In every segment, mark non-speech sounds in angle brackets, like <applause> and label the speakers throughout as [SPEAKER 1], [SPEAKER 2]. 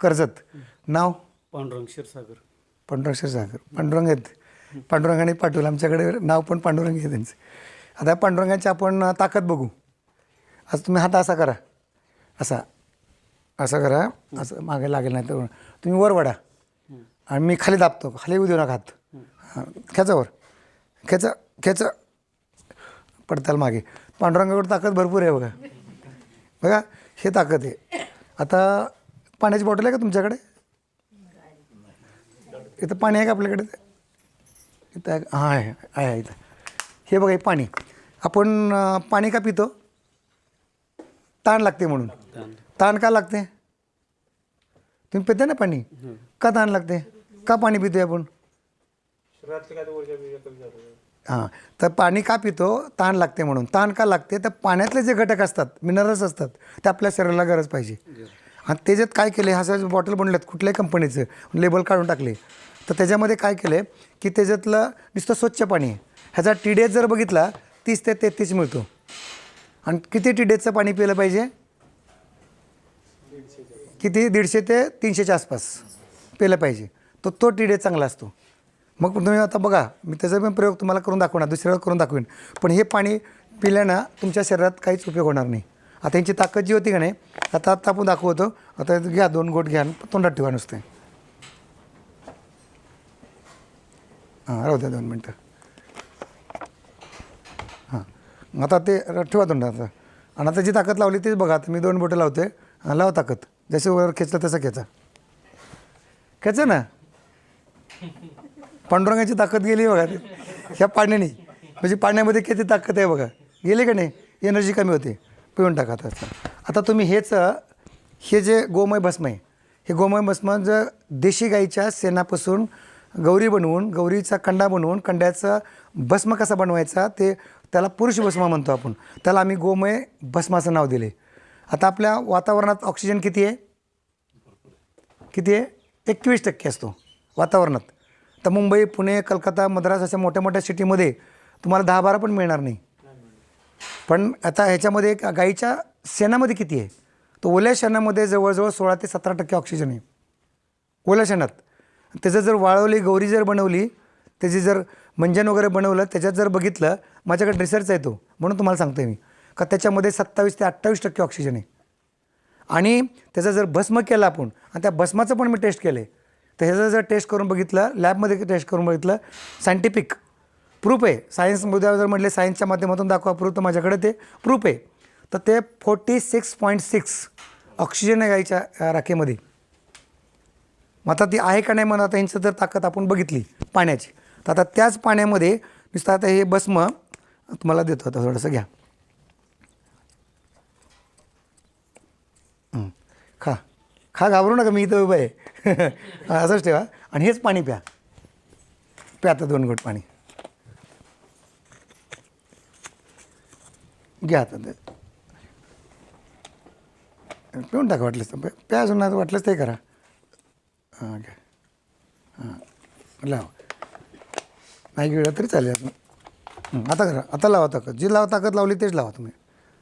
[SPEAKER 1] कर्जत. नाव?
[SPEAKER 2] पांडुरंग क्षीरसागर.
[SPEAKER 1] पांडुरंग क्षीरसागर. पांडुरंग आहेत. पांडुरंगाने पाठवलं आमच्याकडे नाव पण पांडुरंग आहे त्यांचं. आता पांडुरंगाची आपण ताकद बघू. आज तुम्ही हात असा करा. असा. असं करा. असं मागे लागेल नाही तर तुम्ही वर वडा. आणि मी खाली दाबतो. खाली येऊ देऊ नका हात. हां. खेचा वर. खेचा खेचा. पडताल मागे. पांडुरंगाकडे ताकद भरपूर आहे बघा. बघा हे ताकद आहे. आता पाण्याची बॉटल आहे का तुमच्याकडे? इथं पाणी आहे का आपल्याकडे? इथं आहे हां आहे आहे इथं हे बघा हे पाणी. आपण पाणी का पितो? ताण लागते म्हणून.
[SPEAKER 2] ताण
[SPEAKER 1] ताण का लागते? तुम्ही पिता ना पाणी? का ताण लागते? का पाणी पितोय आपण? हां तर पाणी का पितो? ताण लागते म्हणून. ताण का लागते? तर पाण्यातले जे घटक असतात मिनरल्स असतात ते आपल्या शरीराला गरज पाहिजे. आणि त्याच्यात काय केले सगळ्या बॉटल बनल्यात कुठल्याही कंपनीचं लेबल काढून टाकले. तर त्याच्यामध्ये काय केले की त्याच्यातलं नुसतं स्वच्छ पाणी आहे. ह्याचा टी डी एच जर बघितला तीस ते तेहतीस मिळतो. आणि किती टी डी पाणी पिलं पाहिजे? किती? दीडशे ते तीनशेच्या आसपास पिलं पाहिजे. तो तो टी डी चांगला असतो. मग तुम्ही आता बघा मी त्याचा पण प्रयोग तुम्हाला करून दाखवणार दुसऱ्याला करून दाखवेन. पण हे पाणी पिल्यानं तुमच्या शरीरात काहीच उपयोग होणार नाही. आता यांची ताकद जी होती का नाही आता आत्ता आपण दाखवतो. आता घ्या दोन गोट घ्या तोंडात ठेवा नुसते. हां राहू द्या दोन मिनटं. हां आता ते ठेवा तोंडात आता. आणि आता जी ताकद लावली तीच बघा आता मी दोन बोटं लावते लावा ताकद. जसे वर खेचलं तसं खेचा. खेचा ना? पांडुरंगाची ताकद गेली बघा. ह्या पाण्याने. म्हणजे पाण्यामध्ये किती ताकद आहे बघा. गेली का नाही? एनर्जी कमी होते. पिळून टाका असतात. आता तुम्ही हेच हे जे गोमय भस्म आहे हे गोमय भस्म जर देशी गाईच्या शेणापासून गौरी बनवून गौरीचा कंडा बनवून कंड्याचा भस्म कसा बनवायचा ते त्याला पुरुष भस्म म्हणतो आपण. त्याला आम्ही गोमय भस्माचं नाव दिले. आता आपल्या वातावरणात ऑक्सिजन किती आहे? किती आहे? एकवीस टक्के असतो वातावरणात. तर मुंबई पुणे कलकत्ता मद्रास अशा मोठ्या मोठ्या सिटीमध्ये तुम्हाला दहा बारा पण मिळणार नाही. पण आता ह्याच्यामध्ये गाईच्या शेणामध्ये किती आहे? तर ओल्या शेणामध्ये जवळजवळ सोळा ते सतरा टक्के ऑक्सिजन आहे. ओल्या शेणात. त्याचं जर वाळवली गौरी जर बनवली त्याची जर मंजन वगैरे बनवलं त्याच्यात जर बघितलं माझ्याकडे रिसर्च आहे तो म्हणून तुम्हाला सांगतोय मी. का त्याच्यामध्ये सत्तावीस ते अठ्ठावीस टक्के ऑक्सिजन आहे. आणि त्याचा जर भस्म केला आपण आणि त्या भस्माचं पण मी टेस्ट केलं आहे तर ह्याचं जर टेस्ट करून बघितलं लॅबमध्ये टेस्ट करून बघितलं सायंटिफिक प्रूफ आहे. सायन्समध्ये जर म्हटले सायन्सच्या माध्यमातून दाखवा प्रूफ तर माझ्याकडे ते प्रूफ आहे. तर ते forty six point six oxygen आहे गाईच्या राखेमध्ये. मग आता ती आहे का नाही म्हणून आता यांचं जर ताकद आपण बघितली पाण्याची. तर आता त्याच पाण्यामध्ये नुसतं आता हे भस्म तुम्हाला देतो आता थोडंसं घ्या. खा. खा घाबरू नका मी इथं उभं आहे. <laughs> असंच ठेवा. आणि हेच पाणी प्या. प्या आता दोन घोट पाणी. घ्या आता ते. पिऊन टाका वाटलंच तर. प्याज अजून वाटलंच ते करा. हां घ्या. हां लावा. नाही गेलं तरी चालेल. अजून आता करा. आता लावा ताकद. जी लावा ताकद लावली तेच लावा तुम्ही.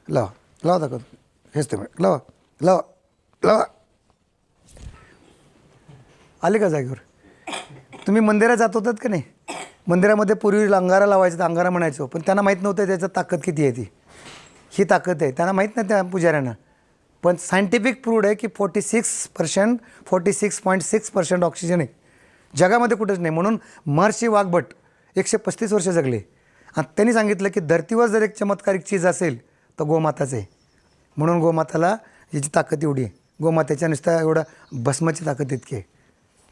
[SPEAKER 1] लावा. लावा ताकद. हेच ते लावा. लावा. लावा. आले का जागेवर? तुम्ही मंदिरात जात होतात का नाही? मंदिरामध्ये पूर्वी अंगारा लावायचं तर अंगारा म्हणायचो. पण त्यांना माहीत नव्हतं त्याचं ताकद किती आहे ती. ही ताकद आहे. त्यांना माहीत नाही त्या पुजाऱ्यांना. पण सायंटिफिक प्रूड आहे की forty six percent forty six point six percent oxygen आहे. जगामध्ये कुठंच नाही. म्हणून महर्षी वाघभट एकशे पस्तीस वर्ष जगले. आणि त्यांनी सांगितलं की धर्तीवर जर एक चमत्कारिक चीज असेल तर गोमाताच आहे. म्हणून गोमाताला याची ताकद एवढी आहे. गोमातेच्या नुसत्या एवढा भस्माची ताकद इतकी आहे.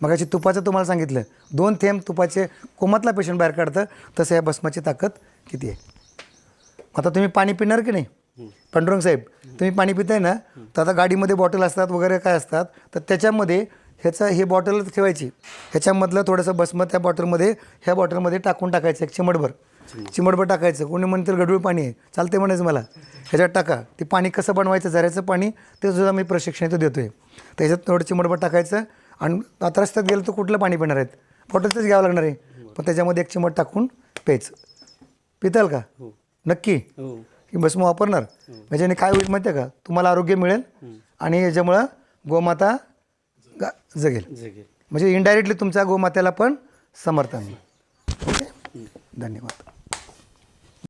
[SPEAKER 1] मगाशी तुपाचं तुम्हाला सांगितलं. दोन थेंब तुपाचे कोमातला पेशंट बाहेर काढतं तसं या भस्माची ताकद किती आहे? आता तुम्ही पाणी पिणार की नाही? पांडुरंग साहेब तुम्ही पाणी पिताय ना? तर आता गाडीमध्ये बॉटल असतात वगैरे काय असतात तर त्याच्यामध्ये ह्याचं हे बॉटल ठेवायची. ह्याच्यामधलं थोडंसं भस्म त्या बॉटलमध्ये ह्या बॉटलमध्ये टाकून टाकायचं एक चिमटभर. चिमटभर टाकायचं. कोणी म्हणतील गडूळ पाणी आहे. चालते म्हणायचं मला. ह्याच्यात टाका. ते पाणी कसं बनवायचं झऱ्याचं पाणी ते सुद्धा मी प्रशिक्षण इथं देतो आहे त्याच्यात थोडं चिमटभर टाकायचं आणि आता रस्त्यात गेलं तर कुठलं पाणी पिणार आहेत? बॉटलचंच घ्यावं लागणार आहे. पण त्याच्यामध्ये एक चिमट टाकून प्यायचं. पिताल का? नक्की.
[SPEAKER 2] ही.
[SPEAKER 1] की भस्म वापरणार. म्हणजे काय होईल माहिती आहे का? तुम्हाला आरोग्य मिळेल आणि याच्यामुळं गोमाता गा जगेल.
[SPEAKER 2] जगेल.
[SPEAKER 1] म्हणजे इनडायरेक्टली तुमच्या गोमात्याला पण समर्थन ओके? धन्यवाद.